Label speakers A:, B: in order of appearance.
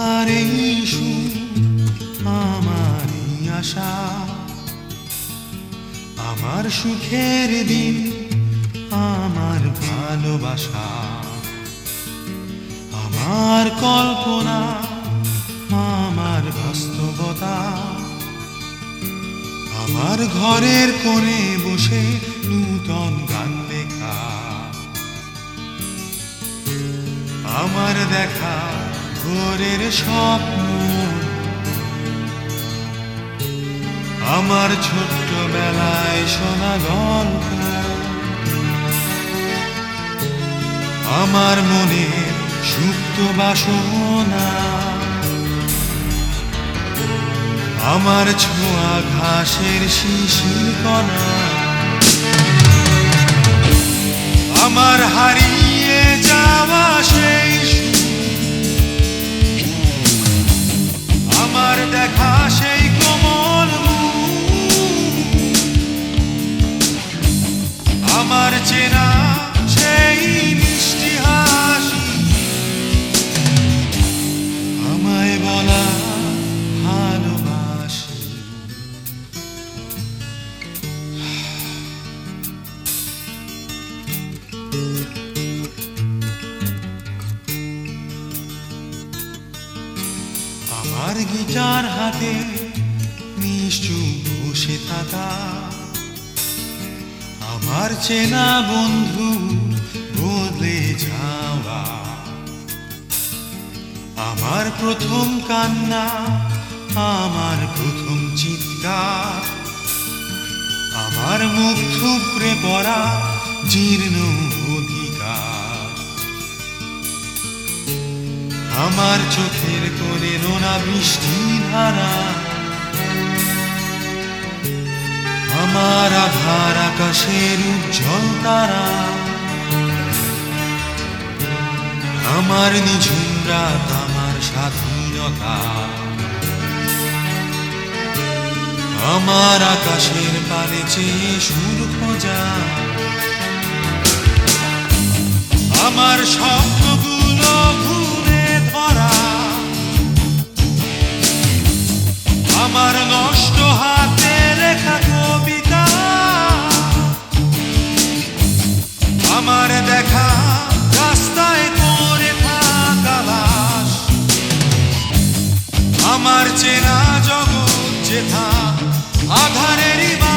A: আমার এই আমার আশা। আমার সুখের দিন, আমার ভালোবাসা। আমার কল্পনা, আমার বাস্তবতা। আমার ঘরের কোণে বসে নূতন গান লেখা। আমার দেখা ভোরের স্বপ্ন। আমার ছোট্টবেলায় শোনা গল্প। আমার মনে সুপ্ত বাসনা। আমার ছোঁয়া ঘাসের শিশির কণা আমার হারিয়ে যাওয়া সেই আমার গিটার হাতে নিশ্চুপ বসে থাকা? আমার চেনা বন্ধু বদলে যাওয়া। আমার প্রথম কান্না, আমার প্রথম চিৎকার। আমার মুখ থুপড়ে পড়া জীর্ণ আমার চোখের কোণে নোনা বৃষ্টি ধারা। আমার আধার আকাশের উজ্জ্বল তারা। আমার নিঝুম রাত আমার স্বাধীনতা। আমার আকাশের পারে চেয়ে সুর খোঁজা। আমার স্বপ্নগুলো চেনা জগৎ যেথা আধারেরই বা